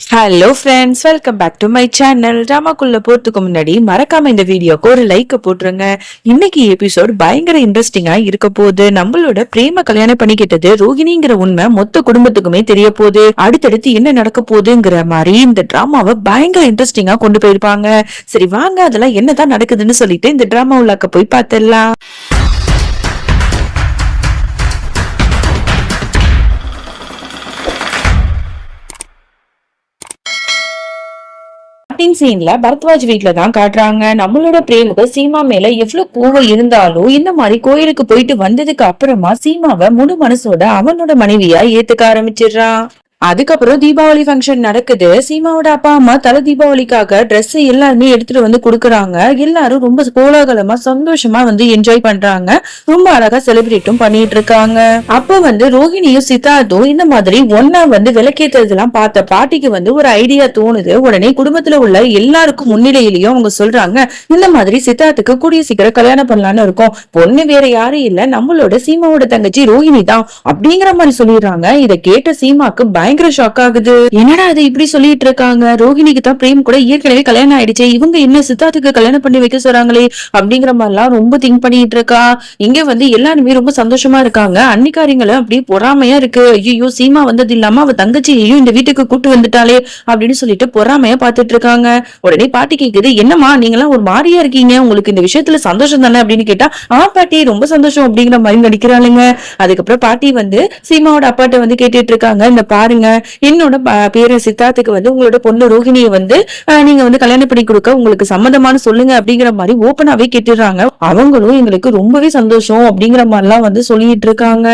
Hello friends welcome back to my channel ட்ராமாக்குள்ள போறதுக்கு முன்னாடி மறக்காம இந்த வீடியோக்கு ஒரு லைக் போட்டுருங்க. இன்னைக்கு எபிசோட் பயங்கர இன்ட்ரெஸ்டிங்கா இருக்க போகுது. நம்மளோட பிரேம கல்யாணம் பண்ணிக்கிட்டது ரோகிணிங்கிற உண்மை மொத்த குடும்பத்துக்குமே தெரிய போகுது. அடுத்தடுத்து என்ன நடக்க போகுதுங்கிற மாதிரி இந்த டிராமாவை பயங்கர இன்ட்ரெஸ்டிங்கா கொண்டு போயிருப்பாங்க. சரி வாங்க அதெல்லாம் என்னதான் நடக்குதுன்னு சொல்லிட்டு இந்த டிராமா உள்ளாக்க போய் பார்த்துடலாம். ஸ்டார்டிங் சீன்ல பரத்வாஜ் வீட்ல தான் காட்டுறாங்க. நம்மளோட பிரேமுக்கு சீமா மேல எவ்வளவு கோவம் இருந்தாலும் இந்த மாதிரி கோயிலுக்கு போயிட்டு வந்ததுக்கு அப்புறமா சீமாவை முழு மனசோட அவனோட மனைவியா ஏத்துக்க ஆரம்பிச்சிடுறான். அதுக்கப்புறம் தீபாவளி ஃபங்க்ஷன் நடக்குது. சீமாவோட அப்பா அம்மா தலை தீபாவளிக்காக ட்ரெஸ் எல்லாருமே எடுத்துட்டு வந்து கொடுக்குறாங்க. எல்லாரும் ரொம்ப கோலாகலமா சந்தோஷமா வந்து என்ஜாய் பண்றாங்க. ரொம்ப அழகா செலிப்ரேட்டும் பண்ணிட்டு இருக்காங்க அப்ப வந்து ரோஹிணியும் சித்தார்த்தும் இந்த மாதிரி ஒன்னா வந்து விளக்கேற்றதெல்லாம் பார்த்த பாட்டிக்கு வந்து ஒரு ஐடியா தோணுது. உடனே குடும்பத்துல உள்ள எல்லாருக்கும் முன்னிலையிலயும் அவங்க சொல்றாங்க இந்த மாதிரி சித்தார்த்துக்கு கூடிய சீக்கிரம் கல்யாணம் பண்ணலாம்னு இருக்கோம். பொண்ணு வேற யாரும் இல்ல நம்மளோட சீமாவோட தங்கச்சி ரோஹிணி தான் அப்படிங்கிற மாதிரி சொல்லிடுறாங்க. இதை கேட்ட சீமாக்கு பயங்கர ஷாக் ஆகுது. என்னடா அது இப்படி சொல்லிட்டு இருக்காங்க? ரோஹிணிக்கு தான் பிரேம் கூட ஏற்கனவே கல்யாணம் ஆயிடுச்சு. இவங்க என்ன சித்தார்த்துக்கு கல்யாணம் பண்ணி வைக்க சொல்றாங்களே? அப்படிங்கிற மாதிரிலாம் ரொம்ப திங்க் பண்ணிட்டு இருக்கா. இங்க வந்து எல்லாருமே ரொம்ப சந்தோஷமா இருக்காங்க. அன்னிக்காரிங்களும் அப்படியே பொறாமையா இருக்கு. ஐயோ சீமா வந்தது இல்லாம அவ தங்கச்சியையும் இந்த வீட்டுக்கு கூட்டு வந்துட்டாளே அப்படின்னு சொல்லிட்டு பொறாமையா பாத்துட்டு இருக்காங்க. உடனே பாட்டி கேக்குது என்னம்மா நீங்க எல்லாம் ஒரு மாதிரியா இருக்கீங்க. உங்களுக்கு இந்த விஷயத்துல சந்தோஷம் தானே? அப்படின்னு கேட்டா ஆ பாட்டி ரொம்ப சந்தோஷம். அப்படிங்கிற மாதிரி நடிக்கிறாளுங்க. அதுக்கப்புறம் பாட்டி வந்து சீமாவோட அப்பாட்ட வந்து கேட்டுட்டு இருக்காங்க. இந்த பாருங்க என்னோட ப- பேரன் சித்தார்த்துக்கு வந்து உங்களோட பொண்ணு ரோஹிணியை வந்து நீங்க வந்து கல்யாணம் பண்ணி கொடுக்க உங்களுக்கு சம்மதமான சொல்லுங்க அப்படிங்கிற மாதிரி ஓப்பனாவே கேட்டுடுறாங்க. அவங்களும் எங்களுக்கு ரொம்பவே சந்தோஷம் அப்படிங்கிற மாதிரிலாம் வந்து சொல்லிட்டு இருக்காங்க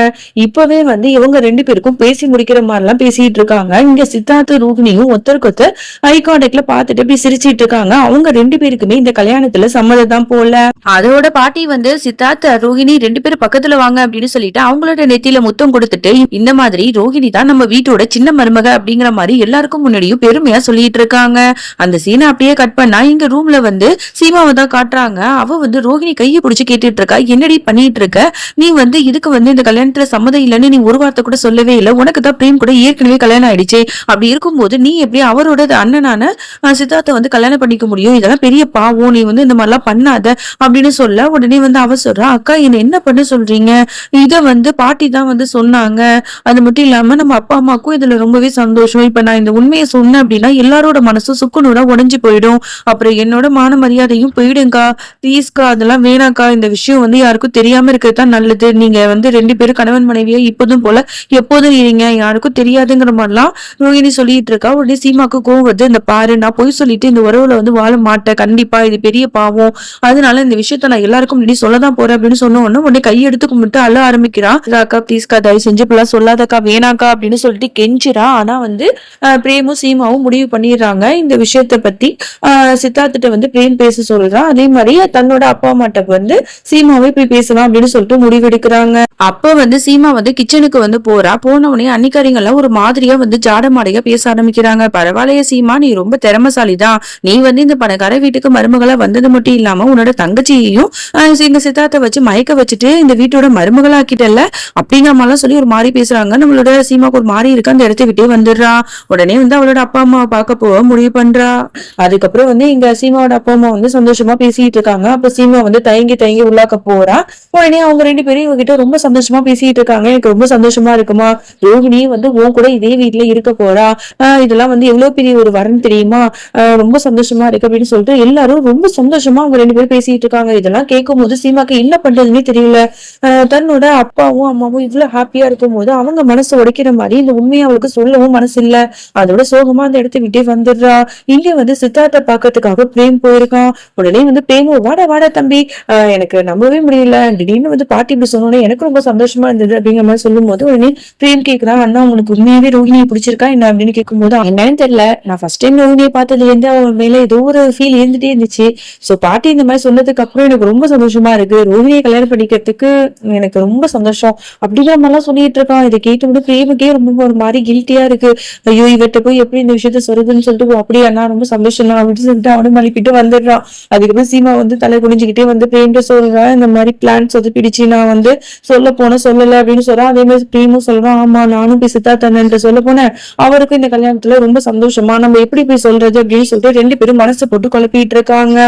இப்பவே வந்து இவங்க ரெண்டு பேருக்கும் பேசி முடிக்கிற மாதிரிலாம் பேசிட்டு இருக்காங்க இங்க சித்தார்த்த ரோஹிணியும் ஒருத்தருக்கு ஒருத்தர் ஐ கான்டாக்ட்ல பாத்துட்டு அப்படி சிரிச்சிட்டு இருக்காங்க அவங்க ரெண்டு பேருக்குமே இந்த கல்யாணத்துல சம்மதம் தான் போல. அதோட பாட்டி வந்து சித்தார்த் ரோஹிணி ரெண்டு பேரும் பக்கத்துல வாங்க அப்படின்னு சொல்லிட்டு அவங்களோட நெத்தியில முத்தம் கொடுத்துட்டு இந்த மாதிரி ரோஹிணி தான் நம்ம வீட்டோட சின்ன மருமக அப்படிங்கிற மாதிரி எல்லாருக்கும் முன்னாடியும் பெருமையா சொல்லிட்டு இருக்காங்க. அந்த சீனை அப்படியே கட் பண்ணா இங்க ரூம்ல வந்து சீமாவை தான் காட்டுறாங்க. அவ வந்து ரோஹிணி கையை பிடிச்சு கேட்டுட்டு இருக்கா. என்னடி பண்ணிட்டு இருக்க? நீ வந்து இதுக்கு வந்து இந்த கல்யாணத்துல சம்மதம் இல்லைன்னு நீ ஒரு வார்த்தை கூட சொல்லவே இல்லை. உனக்கு தான் பிரேம் கூட ஏற்கனவே கல்யாணம் ஆயிடுச்சு. அப்படி இருக்கும்போது நீ எப்படி அவரோட அண்ணனான சித்தார்த்தை வந்து கல்யாணம் பண்ணிக்க முடியும்? இதெல்லாம் பெரிய பாவம். நீ வந்து இந்த மாதிரிலாம் பண்ணாத அப்படின்னு சொல்ல உடனே வந்து அவ சொல்றா அக்கா என்ன என்ன பண்ண சொல்றீங்க? இதை வந்து பாட்டி தான் வந்து சொன்னாங்க. அது மட்டும் இல்லாம நம்ம அப்பா அம்மாக்கும் இதுல ரொம்பவே சந்தோஷம். இப்ப நான் இந்த உண்மையை சொன்னேன் அப்படின்னா எல்லாரோட மனசும் சுக்குநூறா உடஞ்சி போயிடும். அப்புறம் என்னோட மான மரியாதையும் போயிடுங்கா ப்ளீஸ்க்கா அதெல்லாம் வேணாக்கா இந்த விஷயம் வந்து யாருக்கும் தெரியாம இருக்கிறது தான் நல்லது. நீங்க வந்து ரெண்டு பேரும் கணவன் மனைவியா இப்போதும் போல எப்போதும் இருங்க. யாருக்கும் தெரியாதுங்கிற மாதிரிலாம் ரோஹிணி சொல்லிட்டு இருக்கா. உடனே சீமாக்கு கோவம் வருது. இந்த பாரு நான் பொய் சொல்லிட்டு இந்த உறவுல வந்து வாழ மாட்டேன். கண்டிப்பா இது பெரிய பாவம். அதனால இந்த விஷயத்த நான் எல்லாருக்கும் முன்னாடி சொல்லதான் போறேன் அப்படின்னு சொன்ன உடனே உடனே கையெடுத்து கும்பிட்டு அழ ஆரம்பிக்கிறான் அக்கா ப்ளீஸ்க்கா தயவு செஞ்சு இப்பெல்லாம் சொல்லாதக்கா. வேணாக்கா அப்படின்னு சொல்லிட்டு கெஞ்சிரா ஆனா வந்து பிரேமும் சீமாவும் முடிவு பண்ணிடுறாங்க. இந்த விஷயத்த பத்தி ஆஹ், சித்தார்த்திட்ட வந்து பிரேம் பேச சொல்றான் அதே மாதிரி தன்னோட அப்பா அம்மாட்ட வந்து சீமாவை போய் பேசலாம் அப்படின்னு சொல்லிட்டு முடிவெடுக்கிறாங்க. அப்ப வந்து சீமா வந்து கிச்சனுக்கு வந்து போறா. போன உடனே அன்னிக்காரிங்க எல்லாம் ஒரு மாதிரியா வந்து ஜாடமாடையா பேச ஆரம்பிக்கிறாங்க. பரவாயில்லையே சீமா நீ ரொம்ப திறமசாலி தான் நீ வந்து இந்த பணக்கார வீட்டுக்கு மருமகளா வந்தது மட்டும் இல்லாம உன்னோட தங்கச்சியையும் ஆஹ், எங்க சித்தார்த்த வச்சு மயக்க வச்சுட்டு இந்த வீட்டோட மருமகளாக்கிட்டல அப்படிங்கிற மாதிரிலாம் சொல்லி ஒரு மாதிரி பேசுறாங்க. நம்மளோட சீமாக்கு ஒரு மாதிரி இருக்கு. அந்த இடத்த விட்டே வந்துடுறா. உடனே வந்து அவளோட அப்பா அம்மாவை பார்க்க போக முடிவு பண்றா. அதுக்கப்புறம் வந்து இங்க சீமாவோட அப்பா அம்மா வந்து சந்தோஷமா பேசிட்டு இருக்காங்க. அப்ப சீமா வந்து தயங்கி தயங்கி உள்ளாக்க போறா. உடனே அவங்க ரெண்டு பேரும் இவகிட்ட ரொம்ப சந்தோஷமா பேசிட்டு இருக்காங்க. எனக்கு ரொம்ப சந்தோஷமா இருக்குமா? ரோகிணி வந்து உன் கூட இதே வீட்டுல இருக்க போறா. இதெல்லாம் வந்து எவ்வளவு பெரிய ஒரு வரம் தெரியுமா? ரொம்ப சந்தோஷமா இருக்கு அப்படின்னு சொல்லிட்டு எல்லாரும் ரொம்ப சந்தோஷமா அவங்க ரெண்டு பேரும் பேசிட்டு இருக்காங்க. இதெல்லாம் கேட்கும் போது சீமாக்கு என்ன பண்றதுன்னே தெரியல. ஆஹ் தன்னோட அப்பாவும் அம்மாவும் இவ்வளவு ஹாப்பியா இருக்கும் போது அவங்க மனசு உடைக்கிற மாதிரி இந்த உண்மையா அவளுக்கு சொல்லவும் மனசு இல்ல அதோட சோகமா அந்த இடத்த விட்டே வந்துடுறா. இங்க வந்து சித்தார்த்த பாக்கிறதுக்காக பிரேம் போயிருக்கான். உடனே வந்து பிரேமோ வாடா வாடா தம்பி. எனக்கு நம்பவே முடியல. திடீர்னு வந்து பாட்டி இப்படி சொன்னோன்னே எனக்கு ரொம்ப சந்தோஷமா இருந்தது அப்படிங்கிற மாதிரி சொல்லும் போது உடனே பிரேம் கேக்குறான் அண்ணா உனக்கு உண்மையாவே ரோஹினியை பிடிச்சிருக்கா? என்ன? அப்படின்னு கேட்கும்போது என்னன்னு தெரியல. நான் ஃபர்ஸ்ட் டைம் ரோஹினியை பார்த்ததுல இருந்து அவன் மேல ஏதோ ஒரு ஃபீல் இருந்துட்டே இருந்துச்சு. சோ பாட்டி இந்த மாதிரி சொன்னதுக்கு அப்புறம் எனக்கு ரொம்ப சந்தோஷமா இருக்கு. ரோஹினியை கல்யாணம் பண்ணிக்கிறதுக்கு எனக்கு ரொம்ப சந்தோஷம். அப்படிங்கிற மாதிரிலாம் சொல்லிட்டு இருக்கான். இதை கேட்டு பிரேமுக்கே ரொம்ப ஒரு மாதிரி மாதிரி கில்ட்டியா இருக்கு. ஐயோ இவர்கிட்ட போய் எப்படி இந்த விஷயத்த சொல்றதுன்னு சொல்லிட்டு "ஓ, ரொம்ப சந்தோஷம் தான் அப்படின்னு சொல்லிட்டு அவனும் மலிப்பிட்டு வந்துடுறான் அதுக்கப்புறம் சீமா வந்து தலை குனிஞ்சுக்கிட்டே வந்து பிரேம்கிட்ட சொல்றான் இந்த மாதிரி பிளான் சொதப்பிடுச்சு. நான் வந்து சொல்ல போனேன் சொல்லல அப்படின்னு சொல்றான் அதே மாதிரி பிரேமும் சொல்றான் ஆமா நானும் போய் சித்தார்த்தன்ட்டு சொல்ல போனேன். அவருக்கும் இந்த கல்யாணத்துல ரொம்ப சந்தோஷமா நம்ம எப்படி போய் சொல்றது? அப்படின்னு சொல்லிட்டு ரெண்டு பேரும் மனசு போட்டு குழப்பிட்டு இருக்காங்க.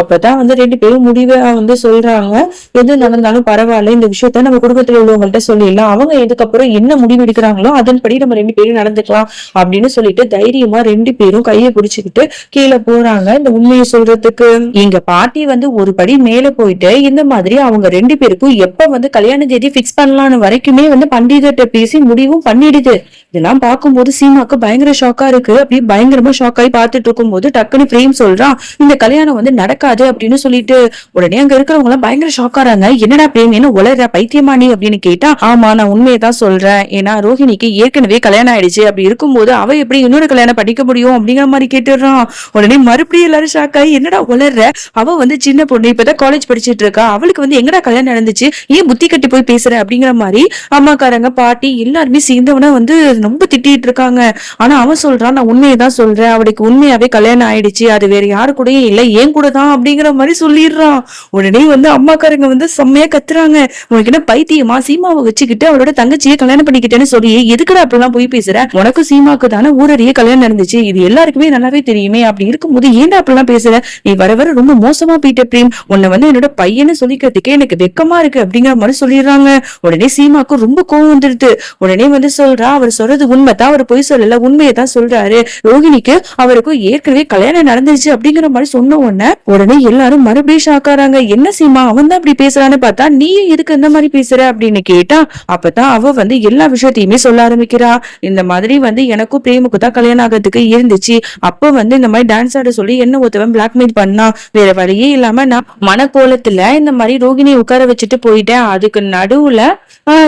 அப்பதான் வந்து ரெண்டு பேரும் முடிவை வந்து சொல்றாங்க. எது நடந்தாலும் பரவாயில்ல இந்த விஷயத்த நம்ம குடும்பத்துல உள்ளவங்கள்ட்ட சொல்லிடலாம். அவங்க இதுக்கப்புறம் என்ன முடிவு எடுக்கிறாங்களோ அதன்படி நம்ம ரெண்டு பேரும் நடந்துக்கலாம் அப்படின்னு சொல்லிட்டு தைரியமா ரெண்டு பேரும் கையை பிடிச்சுக்கிட்டு கீழே போறாங்க. இந்த உண்மையை சொல்றதுக்கு எங்க பாட்டி வந்து ஒரு படி மேல போயிட்டு இந்த மாதிரி அவங்க ரெண்டு பேருக்கும் எப்ப வந்து கல்யாண தேதி பிக்ஸ் பண்ணலாம்னு வரைக்குமே வந்து பண்டிதர்கிட்ட பேசி முடிவும் பண்ணிடுது. இதெல்லாம் பார்க்கும்போது சீமாக்கு பயங்கர ஷாக்கா இருக்கு. அப்படி பயங்கரமா ஷாக் ஆகி பார்த்துட்டு இருக்கும்போது டக்குன்னு பிரேம் சொல்றான் இந்த கல்யாணம் வந்து நடக்காது அப்படின்னு சொல்லிட்டு உடனே அங்க இருக்கிறவங்க எல்லாம் பயங்கர ஷாக் என்னடா பிரேம் என்ன உளற பைத்தியமா நீ? அப்படின்னு கேட்டா ஆமா நான் உண்மையை தான் சொல்றேன். ஏன்னா ரோஹிணிக்கு ஏற்கனவே கல்யாணம் ஆயிடுச்சு. அப்படி இருக்கும்போது அவ எப்படி இன்னொரு கல்யாணம் படிக்க முடியும் அப்படிங்கிற மாதிரி கேட்டுடுறான். உடனே மறுபடியும் எல்லாரும் ஷாக் ஆகி என்னடா உளர்ற? அவ வந்து சின்ன பொண்ணு இப்பதான் காலேஜ் படிச்சிட்டு இருக்கா. அவளுக்கு வந்து எங்கடா கல்யாணம் நடந்துச்சு? ஏன் புத்தி கட்டி போய் பேசுற? அப்படிங்கிற மாதிரி அம்மாக்காரங்க பாட்டி எல்லாருமே சேர்ந்தவன வந்து ரொம்ப திட்டிட்டு இருக்காங்க ஆனா அவன் சொல்றான் நான் உண்மையை தான் சொல்றேன். அவளுக்கு உண்மையாவே கல்யாணம் ஆயிடுச்சு. அது வேற யாரு கூடயும் இல்லை. ஏன் கூட தான்? அப்படிங்கிற மாதிரி சொல்லிடுறான். உடனே வந்து அம்மாக்காரங்க வந்து செம்மையா கத்துறாங்க. உனக்கு என்ன பைத்தியமா சீமாவை வச்சுக்கிட்டு அவளோட தங்கச்சியை கல்யாணம் பண்ணிக்கிட்டேன்னு சொல்லி எதுக்குடா அப்படிலாம் போய் பேசுற? உனக்கு சீமாக்கு தானே ஊரறிய கல்யாணம் நடந்துச்சு. இது எல்லாருக்குமே நல்லாவே தெரியுமே. அப்படி இருக்கும்போது ஏன்டா அப்படிலாம் பேசுற? நீ வர வர ரொம்ப மோசமா போயிட்ட பிரேம். உன்னை வந்து என்னோட பையனை சொல்லிக்கிறதுக்கே எனக்கு வெக்கமா இருக்கு. அப்படிங்கிற மாதிரி சொல்லிடுறாங்க. உடனே சீமாக்கு ரொம்ப கோவம் வந்துருது உடனே வந்து சொல்றா அவர் சொல்றது உண்மைதான். அவர் பொய் சொல்லல உண்மையை தான் சொல்றாரு. ரோகிணிக்கு அவருக்கும் ஏற்கனவே கல்யாணம் நடந்துருச்சு அப்படிங்கிற மாதிரி சொன்ன உடனே உடனே எல்லாரும் மறுபடியும் ஷாக் ஆறாங்க என்ன சீமா அவன் தான் இப்படி பேசுறான்னு பார்த்தா நீயும் எதுக்கு இந்த மாதிரி பேசுற அப்படின்னு கேட்டா அப்பதான் அவ வந்து எல்லா விஷயத்தையுமே சொல்ல ஆரம்பிக்கிறா. இந்த மாதிரி வந்து எனக்கும் பிரேமுக்கு தான் கல்யாணம் ஆகிறதுக்கு இருந்துச்சு. அப்ப வந்து இந்த மாதிரி டான்ஸ் ஆட சொல்லி என்ன ஒருத்தவன் பிளாக்மெயில் பண்ணா? வேற வழியே இல்லாம நான் மனக்கோலத்துல இந்த மாதிரி ரோகிணியை உட்கார வச்சுட்டு போயிட்டேன். அதுக்கு நடுவுல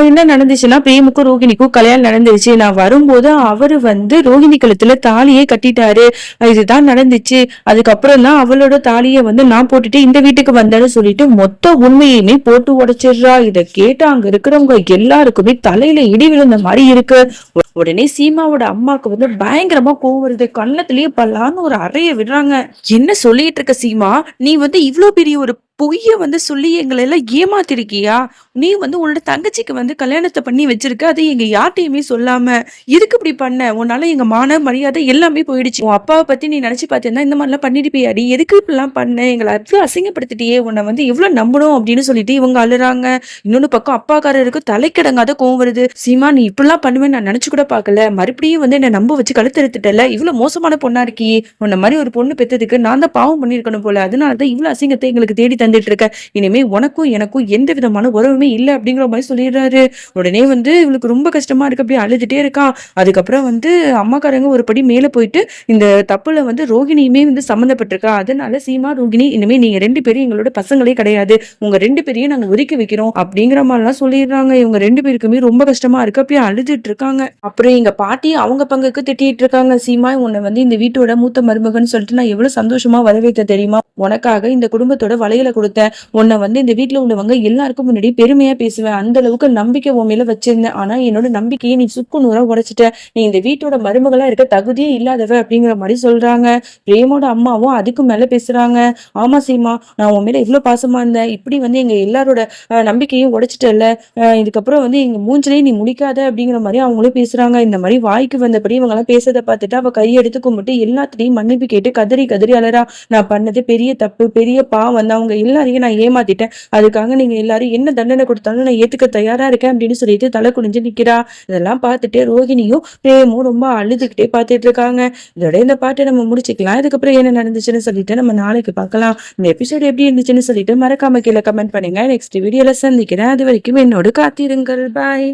என்ன நடந்துச்சுன்னா பிரேமுக்கும் ரோகிணிக்கும் கல்யாணம் நடந்துருச்சு. நான் வரும்போது அவரு வந்து ரோகிணி கழுத்துல தாலியே கட்டிட்டாரு. இதுதான் நடந்துச்சு. அதுக்கப்புறம் தான் அவளோட தாலியை வந்து நான் போட்டுட்டு இந்த வீட்டுக்கு வந்தேன்னு சொல்லிட்டு மொத்த உண்மையுமே போட்டு உடைச்சிடுறா. இத கேட்டு அங்க இருக்கிறவங்க எல்லாருக்குமே தலையில இடி விழுந்த மாதிரி இருக்கு. உடனே சீமாவோட அம்மாவுக்கு வந்து பயங்கரமா கோவம் வருது. கண்ணத்திலேயே பல்லான்னு ஒரு அறைய விடுறாங்க. என்ன சொல்லிட்டு இருக்க சீமா? நீ வந்து இவ்வளவு பெரிய ஒரு பொய்யை வந்து சொல்லி எங்களை எல்லாம் ஏமாத்திருக்கியா? நீ வந்து உன்னோட தங்கச்சிக்கு வந்து கல்யாணத்தை பண்ணி வச்சிருக்க அது எங்க யார்ட்டையுமே சொல்லாம எதுக்கு இப்படி பண்ண? உன்னால எங்க மான மரியாதை எல்லாமே போயிடுச்சு. உன் அப்பாவை பத்தி நீ நினைச்சு பார்த்தேன்னா இந்த மாதிரிலாம் பண்ணிருப்பியாடி எதுக்கு இப்படிலாம் பண்ண? எங்களை அவ்வளவு அசிங்கப்படுத்திட்டியே உன்னை வந்து எவ்வளவு நம்பணும் அப்படின்னு சொல்லிட்டு இவங்க அழுறாங்க. இன்னொன்னு பக்கம் அப்பாக்காரருக்கு தலைக்கிடங்காத கோவம் வருது. சீமா நீ இப்படிலாம் பண்ணுவேன்னு நான் நினைச்சு கூட பார்க்கல. மறுபடியும் வந்து என்ன நம்ப வச்சு கழுத்தெடுத்துட்டல இவ்வளவு மோசமான பொண்ணா இருக்கி உன்ன மாதிரி ஒரு பொண்ணு பெத்ததுக்கு நான் தான் பாவம் பண்ணிருக்கணும் போல. அதனாலதான் இவ்வளவு அசிங்கத்தை எங்களுக்கு தேடி தந்துட்டு இருக்க இனிமே உனக்கும் எனக்கும் எந்த விதமான உறவுமே இல்லை அப்படிங்கிற மாதிரி சொல்லிடுறாரு. உடனே வந்து இவளுக்கு ரொம்ப கஷ்டமா இருக்கு. அப்படியே அழுதுட்டே இருக்கா. அதுக்கப்புறம் வந்து அம்மாக்காரங்க ஒரு படி மேல போயிட்டு இந்த தப்புல வந்து ரோகிணியுமே வந்து சம்மந்தப்பட்டிருக்கா. அதனால சீமா ரோகிணி இனிமே நீங்க ரெண்டு பேரும் எங்களோட பசங்களே கிடையாது. உங்க ரெண்டு பேரையும் நாங்க ஒதுக்கி வைக்கிறோம் அப்படிங்கிற மாதிரிலாம் சொல்லிடுறாங்க. இவங்க ரெண்டு பேருக்குமே ரொம்ப கஷ்டமா இருக்கு. அப்படியே அழுதுட்டு இருக்காங்க அப்புறம் எங்க பாட்டி அவங்க பங்குக்கு திட்டிட்டு இருக்காங்க சீமா உன்னை வந்து இந்த வீட்டோட மூத்த மருமகன் சொல்லிட்டு நான் எவ்வளவு சந்தோஷமா வரவேற்ற தெரியுமா? உனக்காக இந்த குடும்பத்தோட வலையில கொடுத்தேன். உன்னை வந்து இந்த வீட்டுல உள்ளவங்க எல்லாருக்கும் முன்னாடி பெருமையா பேசுவேன். அந்த அளவுக்கு நம்பிக்கை உன் மேல வச்சிருந்தேன். ஆனா என்னோட நம்பிக்கையை நீ சுக்கு நூறா உடைச்சிட்ட. நீ இந்த வீட்டோட மருமகளா இருக்க தகுதியே இல்லாதவ அப்படிங்கிற மாதிரி சொல்றாங்க. பிரேமோட அம்மாவும் அதுக்கு மேல பேசுறாங்க. ஆமா சீமா நான் உன் மேல இவ்வளவு பாசமா இருந்தேன். இப்படி வந்து எங்க எல்லாரோட நம்பிக்கையும் உடைச்சிட்டல இதுக்கப்புறம் வந்து எங்க மூஞ்சிலே நீ முடிக்காத அப்படிங்கிற மாதிரி அவங்களும் பேசுறாங்க. இந்த மாதிரி வாய்க்கு வந்தபடி இவங்க எல்லாம் பேசுறதை பார்த்துட்டு அவ கையெடுத்து கும்பிட்டு எல்லாத்திலையும் மன்னிப்பு கேட்டு கதறி கதறி அலறா. நான் பண்ணது பெரிய தப்பு பெரிய பாவம் வந்து அவங்க எல்லாரையும் நான் ஏமாத்திட்டேன். அதுக்காக நீங்க எல்லாரும் என்ன தண்டனை கொடுத்தாலும் நான் ஏத்துக்க தயாரா இருக்கேன் அப்படின்னு சொல்லிட்டு தலை குனிஞ்சு நிக்கிறா. இதெல்லாம் பார்த்துட்டு ரோகிணியும் பிரேமும் ரொம்ப அழுதுகிட்டே பார்த்துட்டு இருக்காங்க. இதோட இந்த பாட்டை நம்ம முடிச்சுக்கலாம். இதுக்கப்புறம் என்ன நடந்துச்சுன்னு சொல்லிட்டு நம்ம நாளைக்கு பார்க்கலாம். இந்த எபிசோடு எப்படி இருந்துச்சுன்னு சொல்லிட்டு மறக்காம கீழே கமெண்ட் பண்ணுங்க. நெக்ஸ்ட் வீடியோல சந்திக்கிறேன். அது வரைக்கும் என்னோட காத்திருங்கள். பாய்